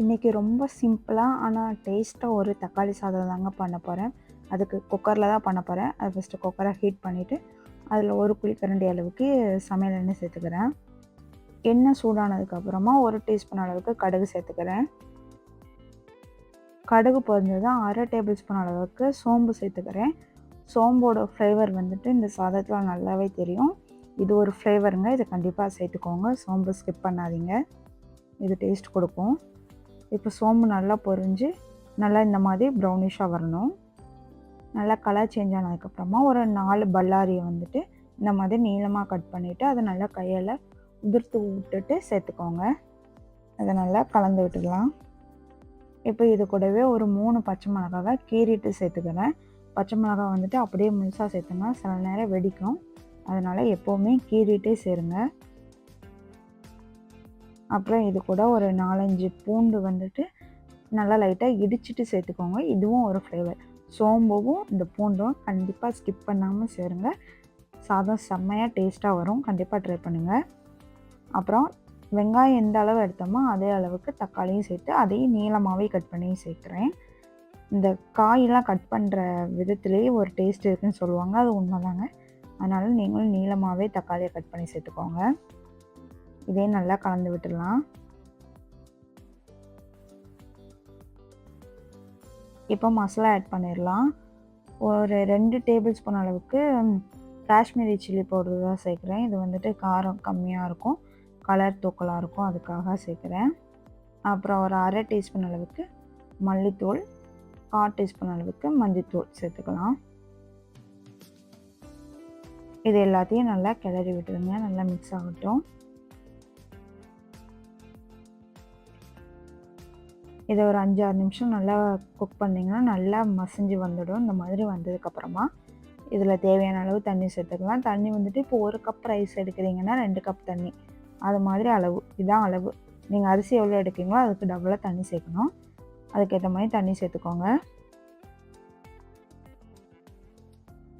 இன்றைக்கி ரொம்ப சிம்பிளாக ஆனால் டேஸ்ட்டாக ஒரு தக்காளி சாதம் தாங்க பண்ண போகிறேன் அதுக்கு குக்கரில் தான் பண்ண போகிறேன் அது ஃபஸ்ட்டு குக்கரை ஹீட் பண்ணிவிட்டு அதில் ஒரு குழிக்கரண்டி அளவுக்கு சமையல் எண்ணெய் சேர்த்துக்கிறேன். எண்ணெய் சூடானதுக்கப்புறமா ஒரு டீஸ்பூன் அளவுக்கு கடுகு சேர்த்துக்கிறேன். கடுகு பொறிஞ்சதும் அரை டேபிள் ஸ்பூன் அளவுக்கு சோம்பு சேர்த்துக்கிறேன். சோம்போட ஃப்ளேவர் வந்துட்டு இந்த சாதத்தில் நல்லாவே தெரியும். இது ஒரு ஃப்ளேவருங்க இதை கண்டிப்பாக சேர்த்துக்கோங்க. சோம்பு ஸ்கிப் பண்ணாதீங்க. இது டேஸ்ட் கொடுக்கும். இப்போ சோம்பு நல்லா பொரிஞ்சு நல்லா இந்த மாதிரி ப்ரௌனிஷாக வரணும். நல்லா கலர் சேஞ்ச் ஆனதுக்கப்புறமா ஒரு நாலு பல்லாரியை வந்துட்டு இந்த மாதிரி நீளமாக கட் பண்ணிவிட்டு அதை நல்லா கையில் உதிர்த்து விட்டுட்டு சேர்த்துக்கோங்க. அதை நல்லா கலந்து விட்டுக்கலாம். இப்போ இது கூடவே ஒரு மூணு பச்சை மிளகாவை கீறிட்டு சேர்த்துக்கிறேன். பச்சை மிளகா வந்துட்டு அப்படியே முழுசாக சேர்த்தோம்னா சில நேரம் வெடிக்கும். அதனால் எப்போவுமே கீறிட்டே சேருங்க. அப்புறம் இது கூட ஒரு நாலஞ்சு பூண்டு வந்துட்டு நல்லா லைட்டாக இடிச்சிட்டு சேர்த்துக்கோங்க. இதுவும் ஒரு ஃப்ளேவர் சோம்பும் இந்த பூண்டும் கண்டிப்பாக ஸ்கிப் பண்ணாமல் சேருங்க. சாதம் செம்மையாக டேஸ்ட்டாக வரும். கண்டிப்பாக ட்ரை பண்ணுங்கள் அப்புறம் வெங்காயம் எந்த அளவு எடுத்தோமோ அதே அளவுக்கு தக்காளியும் சேர்த்து அதையும் நீளமாகவே கட் பண்ணி சேர்க்குறேன். இந்த காயெல்லாம் கட் பண்ணுற விதத்துலேயே ஒரு டேஸ்ட் இருக்குதுன்னு சொல்லுவாங்க. அது உண்மைதாங்க. அதனால் நீங்களும் நீளமாகவே தக்காளியை கட் பண்ணி சேர்த்துக்கோங்க. இதே நல்லா கலந்து விட்டுடலாம். இப்போ மசாலா ஆட் பண்ணிடலாம். ஒரு ரெண்டு டேபிள் ஸ்பூன் அளவுக்கு காஷ்மீரி சில்லி பவுடர் தான் சேர்க்குறேன். இது வந்துட்டு காரம் கம்மியாக இருக்கும். கலர் தூக்கலாக இருக்கும். அதுக்காக சேர்க்குறேன். அப்புறம் ஒரு அரை டீஸ்பூன் அளவுக்கு மல்லித்தூள் கால் டீஸ்பூன் அளவுக்கு மஞ்சத்தூள் சேர்த்துக்கலாம். இது எல்லாத்தையும் நல்லா கிளறி விட்டுருங்க. நல்லா மிக்ஸ் ஆகட்டும். இதை ஒரு அஞ்சாறு நிமிஷம் நல்லா குக் பண்ணிங்கன்னா நல்லா மசிஞ்சு வந்துடும். இந்த மாதிரி வந்ததுக்கப்புறமா இதில் தேவையான அளவு தண்ணி சேர்த்துக்கலாம். தண்ணி வந்துட்டு இப்போ ஒரு கப் ரைஸ் எடுக்கிறீங்கன்னா ரெண்டு கப் தண்ணி. அது மாதிரி அளவு. இதுதான் அளவு. நீங்கள் அரிசி எவ்வளோ எடுக்கிறீங்களோ அதுக்கு டபுளாக தண்ணி சேர்க்கணும். அதுக்கேற்ற மாதிரி தண்ணி சேர்த்துக்கோங்க.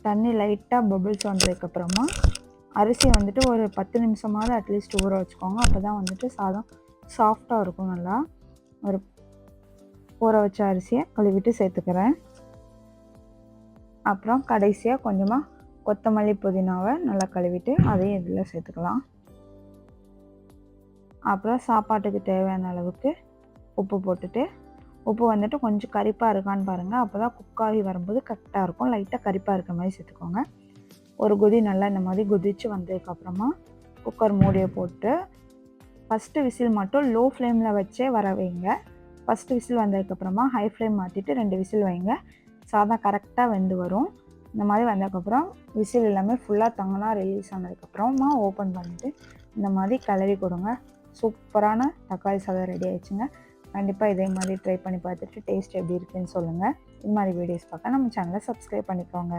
தண்ணி லைட்டாக பபிள்ஸ் வந்ததுக்கப்புறமா அரிசி வந்துட்டு ஒரு பத்து நிமிஷமாவது அட்லீஸ்ட் ஊற வச்சுக்கோங்க. அப்போ தான் வந்துட்டு சாதம் சாஃப்டாக இருக்கும் நல்லா. ஒரு ஊற வச்ச அரிசியை கழுவிட்டு சேர்த்துக்கிறேன். அப்புறம் கடைசியாக கொஞ்சமாக கொத்தமல்லி புதினாவை நல்லா கழுவிட்டு அதையும் இதில் சேர்த்துக்கலாம். அப்புறம் சாப்பாட்டுக்கு தேவையான அளவுக்கு உப்பு போட்டுட்டு உப்பு வந்துட்டு கொஞ்சம் கரிப்பாக இருக்கான்னு பாருங்கள் அப்போ தான் குக்காகி வரும்போது கரெக்டாக இருக்கும். லைட்டாக கரிப்பாக இருக்க மாதிரி சேர்த்துக்கோங்க. ஒரு கொதி நல்லா இந்த மாதிரி கொதித்து வந்ததுக்கப்புறமா குக்கர் மூடியை போட்டு ஃபஸ்ட்டு விசில் மட்டும் லோ ஃப்ளேமில் வச்சே வர வைங்க. ஃபஸ்ட்டு விசில் வந்ததுக்கப்புறமா ஹை ஃப்ளேம் மாற்றிட்டு ரெண்டு விசில் வைங்க. சாதம் கரெக்டாக வெந்து வரும். இந்த மாதிரி வந்ததுக்கப்புறம் விசில் எல்லாமே ஃபுல்லாக தங்கலாம் ரிலீஸ் ஆனதுக்கப்புறமா ஓப்பன் பண்ணிவிட்டு இந்த மாதிரி கிளறி கொடுங்க. சூப்பரான தக்காளி சாதம் ரெடி ஆயிடுச்சுங்க. கண்டிப்பாக இதே மாதிரி ட்ரை பண்ணி பார்த்துட்டு டேஸ்ட் எப்படி இருக்குன்னு சொல்லுங்கள் இது மாதிரி வீடியோஸ் பார்க்க நம்ம சேனலை சப்ஸ்கிரைப் பண்ணிக்கோங்க.